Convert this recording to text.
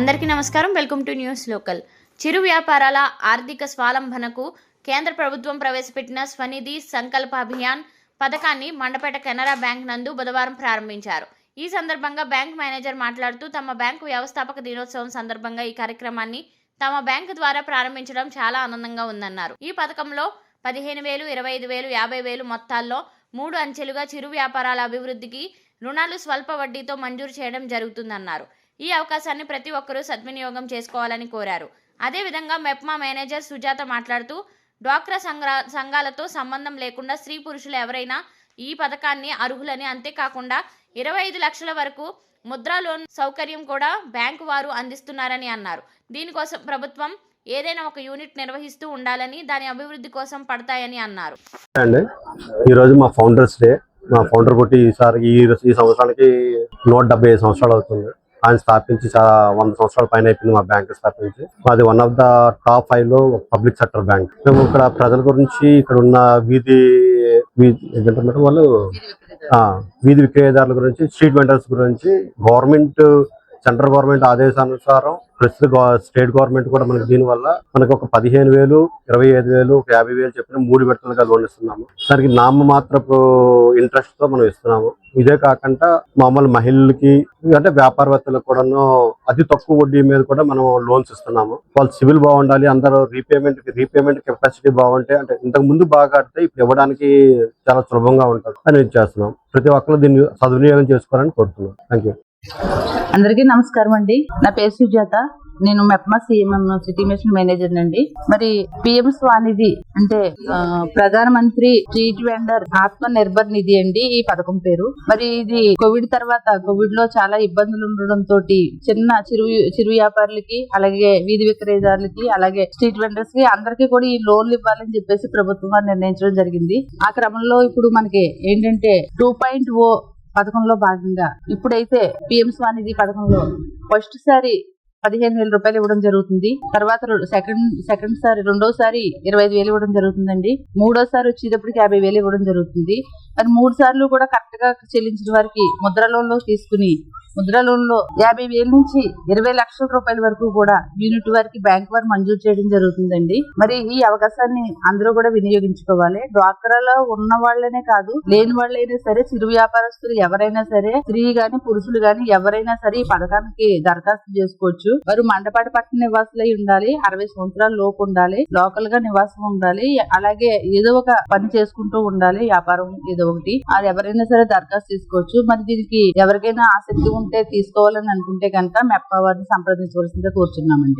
అందరికీ నమస్కారం. Welcome to news local. చిరు వ్యాపారాల ఆర్థిక స్వాలంబనకు కేంద్ర ప్రభుత్వం ప్రవేశపెట్టిన స్వనిధి సంకల్ప అభియాన్ పథకాన్ని మండపేట కెనరా బ్యాంక్ నందు బుధవారం ప్రారంభించారు. ఈ సందర్భంగా బ్యాంక్ మేనేజర్ మాట్లాడుతూ తమ బ్యాంకు వ్యవస్థాపక దినోత్సవం సందర్భంగా ఈ కార్యక్రమాన్ని తమ బ్యాంకు ద్వారా ప్రారంభించడం చాలా ఆనందంగా ఉందన్నారు. ఈ పథకంలో పదిహేను వేలు ఇరవై ఐదు వేలు యాభై వేలు మొత్తాల్లో మూడు అంచెలుగా చిరు వ్యాపారాల అభివృద్ధికి రుణాలు స్వల్ప వడ్డీతో మంజూరు చేయడం జరుగుతుందన్నారు. ఈ అవకాశాన్ని ప్రతి ఒక్కరూ సద్వినియోగం చేసుకోవాలని కోరారు. అదేవిధంగా మెప్మా మేనేజర్ సుజాత మాట్లాడుతూ డ్వాక్రా సంఘా సంఘాలతో సంబంధం లేకుండా స్త్రీ పురుషులు ఎవరైనా ఈ పథకాన్ని అర్హులని అంతేకాకుండా ఇరవై ఐదు లక్షల వరకు ముద్రా లోన్ సౌకర్యం కూడా బ్యాంకు వారు అందిస్తున్నారని అన్నారు. దీనికోసం ప్రభుత్వం ఏదైనా ఒక యూనిట్ నిర్వహిస్తూ ఉండాలని దాని అభివృద్ధి కోసం పడతాయని అన్నారు. అండి ఈ రోజు మా ఫౌండర్స్ డే. మా ఫౌండర్ పుట్టి ఈసారి ఈ ఈ సంవత్సరానికి నూట డెబ్బై ఐదు సంవత్సరాలు అవుతుంది. ఆయన స్థాపించి చాలా వంద సంవత్సరాల పైన అయిపోయింది మా బ్యాంక్ స్థాపించి. మాది వన్ ఆఫ్ ద టాప్ ఫైవ్లో పబ్లిక్ సెక్టర్ బ్యాంక్ మేము ఇక్కడ ప్రజల గురించి ఇక్కడ ఉన్న వీధి వీధి ఏంటంటే మేడం వాళ్ళు? ఆ, వీధి విక్రయదారుల గురించి స్ట్రీట్ వెండర్స్ గురించి గవర్నమెంట్ సెంట్రల్ గవర్నమెంట్ ఆదేశానుసారం ప్రస్తుత స్టేట్ గవర్నమెంట్ కూడా మనకి దీనివల్ల మనకు ఒక పదిహేను వేలు ఇరవై ఐదు వేలు ఒక యాభై వేలు చెప్పిన మూడు విడతలుగా లోన్ ఇస్తున్నాము. దానికి నామ మాత్రపు ఇంట్రెస్ట్తో మనం ఇస్తున్నాము. ఇదే కాకుండా మామూలు మహిళలకి అంటే వ్యాపారవేత్తలకు కూడాను అతి తక్కువ వడ్డీ మీద కూడా మనం లోన్స్ ఇస్తున్నాము. వాళ్ళు సివిల్ బాగుండాలి అందరూ రీపేమెంట్ రీపేమెంట్ కెపాసిటీ బాగుంటే అంటే ఇంతకు ముందు బాగా ఆడితే ఇప్పుడు ఇవ్వడానికి చాలా సులభంగా ఉంటుంది అని చేస్తున్నాం. ప్రతి ఒక్కరు దీన్ని సద్వినియోగం చేసుకోవాలని కోరుతున్నాం. థ్యాంక్ యూ అందరికీ నమస్కారం అండి. నా పేరు సుజాత. నేను MEPMA CMM city mission manager అండి మరి పిఎం స్వానిధి అంటే ప్రధాన ప్రధానమంత్రి స్ట్రీట్ వెండర్ ఆత్మ నిర్భర్ నిధి అండి ఈ పథకం పేరు. మరి ఇది కోవిడ్ తర్వాత కోవిడ్లో చాలా ఇబ్బందులు ఉండడం తోటి చిన్న చిరు చిరు వ్యాపారులకి అలాగే వీధి విక్రయదారులకి అలాగే స్ట్రీట్ వెండర్స్కి అందరికీ కూడా ఈ లోన్లు ఇవ్వాలని చెప్పేసి ప్రభుత్వం నిర్ణయించడం జరిగింది. ఆ క్రమంలో ఇప్పుడు మనకి ఏంటంటే టూ పాయింట్ ఓ పథకంలో భాగంగా. ఇప్పుడైతే పిఎం స్వానిధి పథకంలో ఫస్ట్ సారి పదిహేను వేల రూపాయలు ఇవ్వడం జరుగుతుంది. తర్వాత సెకండ్ సెకండ్ సారి రెండోసారి ఇరవై ఐదు వేలు ఇవ్వడం జరుగుతుందండి. మూడోసారి వచ్చేటప్పటికి యాభై వేలు ఇవ్వడం జరుగుతుంది. అది మూడు సార్లు కూడా కరెక్ట్గా చెల్లించిన వారికి ముద్ర లోన్లో తీసుకుని ముద్ర లోన్లో యాభై వేల నుంచి ఇరవై లక్షల రూపాయల వరకు కూడా యూనిట్ వారికి బ్యాంక్ వారు మంజూరు చేయడం జరుగుతుందండి. మరి ఈ అవకాశాన్ని అందరూ కూడా వినియోగించుకోవాలి. డ్వాక్రాలో ఉన్న వాళ్ళనే కాదు లేని వాళ్ళైనా సరే చిరు వ్యాపారస్తులు ఎవరైనా సరే స్త్రీ గాని పురుషులు గాని ఎవరైనా సరే ఈ పథకానికి దరఖాస్తు చేసుకోవచ్చు. వారు మండపాటి పట్టణ నివాసులై ఉండాలి అరవై సంవత్సరాల లోపు ఉండాలి లోకల్గా నివాసం ఉండాలి అలాగే ఏదో ఒక పని చేసుకుంటూ ఉండాలి వ్యాపారం ఏదో ఒకటి. అది ఎవరైనా సరే దరఖాస్తు చేసుకోవచ్చు. మరి దీనికి ఎవరికైనా ఆసక్తి ఉంటే తీసుకోవాలని అనుకుంటే కనుక మెప్ప వారిని సంప్రదించవలసిందిగా కోరుచున్నామండి.